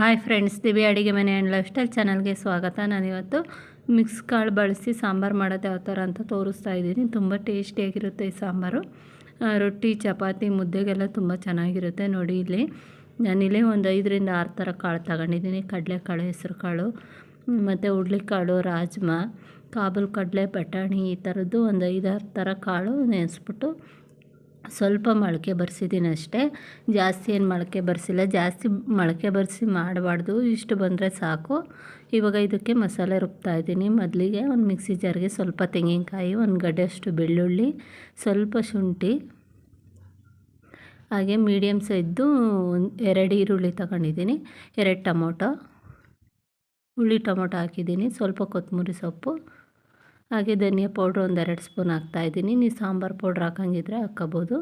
Hi friends ದಿವಿ ಅಡುಗೆ ಮನೆ and life style ಚಾನಲ್ಗೆ ಸ್ವಾಗತ. ನಾನಿವತ್ತು ಮಿಕ್ಸ್ ಕಾಳು ಬಳಸಿ ಸಾಂಬಾರು ಮಾಡೋದು ಯಾವ ಥರ ಅಂತ ತೋರಿಸ್ತಾ ಇದ್ದೀನಿ. ತುಂಬ ಟೇಸ್ಟಿಯಾಗಿರುತ್ತೆ ಈ ಸಾಂಬಾರು. ರೊಟ್ಟಿ, ಚಪಾತಿ, ಮುದ್ದೆಗೆಲ್ಲ ತುಂಬ ಚೆನ್ನಾಗಿರುತ್ತೆ ನೋಡಿ ಇಲ್ಲಿ. ನಾನಿಲ್ಲಿ ಒಂದು ಐದರಿಂದ ಆರು ಥರ ಕಾಳು ತಗೊಂಡಿದ್ದೀನಿ. ಕಡಲೆಕಾಳು ಹೆಸರು ಕಾಳು ಮತ್ತು ಹುಡ್ಲಿಕಾಳು ರಾಜ್ಮಾ, ಕಾಬೂಲ್ ಕಡಲೆ, ಬಟಾಣಿ ಈ ಥರದ್ದು ಒಂದು ಐದಾರು ಥರ ಕಾಳು ನೆನೆಸ್ಬಿಟ್ಟು ಸ್ವಲ್ಪ ಮೊಳಕೆ ಬರ್ಸಿದ್ದೀನಿ ಅಷ್ಟೇ. ಜಾಸ್ತಿ ಏನು ಮೊಳಕೆ ಬರ್ಸಿಲ್ಲ. ಜಾಸ್ತಿ ಮೊಳಕೆ ಬರ್ಸಿ ಮಾಡಬಾರ್ದು. ಇಷ್ಟು ಬಂದರೆ ಸಾಕು. ಇವಾಗ ಇದಕ್ಕೆ ಮಸಾಲೆ ರುಬ್ತಾ ಇದ್ದೀನಿ. ಮೊದಲಿಗೆ ಒಂದು ಮಿಕ್ಸಿ ಜಾರ್ಗೆ ಸ್ವಲ್ಪ ತೆಂಗಿನಕಾಯಿ, ಒಂದು ಗಡ್ಡೆಯಷ್ಟು ಬೆಳ್ಳುಳ್ಳಿ, ಸ್ವಲ್ಪ ಶುಂಠಿ, ಹಾಗೆ ಮೀಡಿಯಮ್ ಸೈಜ್ದು ಎರಡು ಈರುಳ್ಳಿ ತಗೊಂಡಿದ್ದೀನಿ. ಎರಡು ಟೊಮೊಟೊ ಹುಳಿ ಟೊಮೊಟೊ ಹಾಕಿದ್ದೀನಿ. ಸ್ವಲ್ಪ ಕೊತ್ತಂಬರಿ ಸೊಪ್ಪು ಹಾಗೆ ಧನಿಯಾ ಪೌಡ್ರ್ ಒಂದೆರಡು ಸ್ಪೂನ್ ಹಾಕ್ತಾಯಿದ್ದೀನಿ ನೀವು ಸಾಂಬಾರು ಪೌಡ್ರ್ ಹಾಕಂಗಿದ್ರೆ ಹಾಕ್ಕೋಬೋದು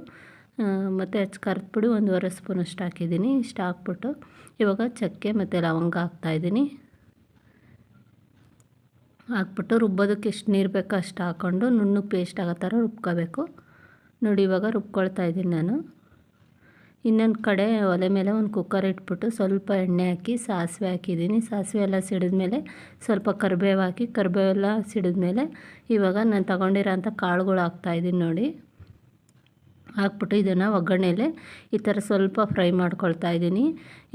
ಮತ್ತು ಹಚ್ಚಿ ಕರ್ದು ಪುಡಿ ಒಂದೂವರೆ ಸ್ಪೂನ್ ಅಷ್ಟು ಹಾಕಿದ್ದೀನಿ. ಇಷ್ಟು ಹಾಕ್ಬಿಟ್ಟು ಇವಾಗ ಚಕ್ಕೆ ಮತ್ತು ಲವಂಗ ಹಾಕ್ತಾಯಿದ್ದೀನಿ ಹಾಕ್ಬಿಟ್ಟು ರುಬ್ಬೋದಕ್ಕೆ ಎಷ್ಟು ನೀರು ಬೇಕೋ ಅಷ್ಟು ಹಾಕ್ಕೊಂಡು ನುಣ್ಣಗೆ ಪೇಸ್ಟ್ ಆಗೋ ಥರ ರುಬ್ಕೋಬೇಕು. ನೋಡಿ ಇವಾಗ ರುಬ್ಕೊಳ್ತಾ ಇದ್ದೀನಿ ನಾನು. ಇನ್ನೊಂದು ಕಡೆ ಒಲೆ ಮೇಲೆ ಒಂದು ಕುಕ್ಕರ್ ಇಟ್ಬಿಟ್ಟು ಸ್ವಲ್ಪ ಎಣ್ಣೆ ಹಾಕಿ, ಸಾಸಿವೆ ಹಾಕಿದ್ದೀನಿ. ಸಾಸಿವೆ ಎಲ್ಲ ಸಿಡಿದ್ಮೇಲೆ ಸ್ವಲ್ಪ ಕರಿಬೇವು ಹಾಕಿ ಕರಿಬೇವೆಲ್ಲ ಸಿಡಿದ್ಮೇಲೆ ಇವಾಗ ನಾನು ತಗೊಂಡಿರೋಂಥ ಕಾಳುಗಳು ಹಾಕ್ತಾಯಿದ್ದೀನಿ ನೋಡಿ. ಹಾಕ್ಬಿಟ್ಟು ಇದನ್ನು ಒಗ್ಗರಣೆಲೆ ಈ ಥರ ಸ್ವಲ್ಪ ಫ್ರೈ ಮಾಡ್ಕೊಳ್ತಾ ಇದ್ದೀನಿ.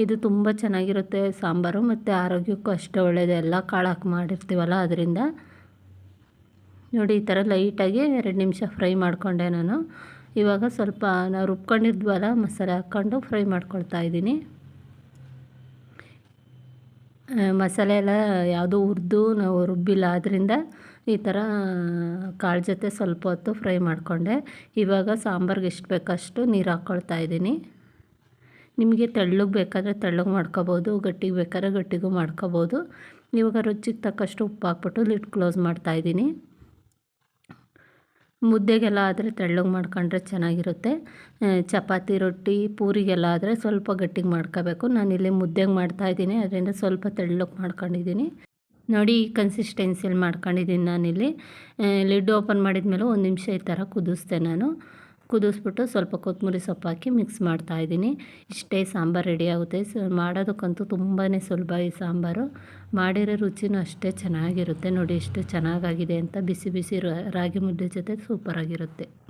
ಇದು ತುಂಬ ಚೆನ್ನಾಗಿರುತ್ತೆ ಸಾಂಬಾರು ಮತ್ತು ಆರೋಗ್ಯಕ್ಕೂ ಅಷ್ಟೇ ಒಳ್ಳೆಯದು ಎಲ್ಲ ಕಾಳು ಹಾಕಿ ಮಾಡಿರ್ತೀವಲ್ಲ ಅದರಿಂದ. ನೋಡಿ ಈ ಥರ ಲೈಟಾಗಿ ಎರಡು ನಿಮಿಷ ಫ್ರೈ ಮಾಡಿಕೊಂಡೆ ನಾನು. ಇವಾಗ ಸ್ವಲ್ಪ ನಾವು ರುಬ್ಕೊಂಡಿದ್ವಲ್ಲ ಮಸಾಲೆ ಹಾಕ್ಕೊಂಡು ಫ್ರೈ ಮಾಡ್ಕೊಳ್ತಾ ಇದ್ದೀನಿ. ಮಸಾಲೆ ಎಲ್ಲ ಯಾವುದೂ ಹುರಿದು ನಾವು ರುಬ್ಬಿಲ್ಲ ಆದ್ದರಿಂದ ಈ ಥರ ಕಾಳು ಜೊತೆ ಸ್ವಲ್ಪ ಹೊತ್ತು ಫ್ರೈ ಮಾಡಿಕೊಂಡೆ. ಇವಾಗ ಸಾಂಬಾರ್ಗೆ ಎಷ್ಟು ಬೇಕಷ್ಟು ನೀರು ಹಾಕ್ಕೊಳ್ತಾ ಇದ್ದೀನಿ. ನಿಮಗೆ ತೆಳ್ಳಗೆ ಬೇಕಾದರೆ ತೆಳ್ಳಗೆ ಮಾಡ್ಕೋಬೋದು, ಗಟ್ಟಿಗೆ ಬೇಕಾದ್ರೆ ಗಟ್ಟಿಗೂ ಮಾಡ್ಕೋಬೋದು. ಇವಾಗ ರುಚಿಗೆ ತಕ್ಕಷ್ಟು ಉಪ್ಪು ಹಾಕ್ಬಿಟ್ಟು ಲಿಡ್ ಕ್ಲೋಸ್ ಮಾಡ್ತಾಯಿದ್ದೀನಿ ಮುದ್ದೆಗೆಲ್ಲ ಆದರೆ ತೆಳ್ಳಗೆ ಮಾಡ್ಕೊಂಡ್ರೆ ಚೆನ್ನಾಗಿರುತ್ತೆ. ಚಪಾತಿ, ರೊಟ್ಟಿ, ಪೂರಿಗೆಲ್ಲ ಆದರೆ ಸ್ವಲ್ಪ ಗಟ್ಟಿಗೆ ಮಾಡ್ಕೋಬೇಕು. ನಾನಿಲ್ಲಿ ಮುದ್ದೆಗೆ ಮಾಡ್ತಾಯಿದ್ದೀನಿ ಅದರಿಂದ ಸ್ವಲ್ಪ ತೆಳ್ಳಗೆ ಮಾಡ್ಕೊಂಡಿದ್ದೀನಿ. ನೋಡಿ ಕನ್ಸಿಸ್ಟೆನ್ಸಿಯಲ್ಲಿ ಮಾಡ್ಕೊಂಡಿದ್ದೀನಿ ನಾನಿಲ್ಲಿ. ಲಿಡ್ ಓಪನ್ ಮಾಡಿದ ಮೇಲೆ ಒಂದು ನಿಮಿಷ ಈ ಥರ ಕುದಿಸ್ದೆ ನಾನು. ಕುದಿಸ್ಬಿಟ್ಟು ಸ್ವಲ್ಪ ಕೊತ್ತಂಬರಿ ಸೊಪ್ಪು ಹಾಕಿ ಮಿಕ್ಸ್ ಮಾಡ್ತಾಯಿದ್ದೀನಿ ಇಷ್ಟೇ ಸಾಂಬಾರು ರೆಡಿ ಆಗುತ್ತೆ. ಸೊ, ಮಾಡೋದಕ್ಕಂತೂ ತುಂಬಾ ಸುಲಭ ಈ ಸಾಂಬಾರು. ಮಾಡಿರೋ ರುಚಿನೂ ಅಷ್ಟೇ ಚೆನ್ನಾಗಿರುತ್ತೆ. ನೋಡಿ ಎಷ್ಟು ಚೆನ್ನಾಗಾಗಿದೆ ಅಂತ ಬಿಸಿ ಬಿಸಿ ರಾಗಿ ಮುದ್ದೆ ಜೊತೆ ಸೂಪರಾಗಿರುತ್ತೆ.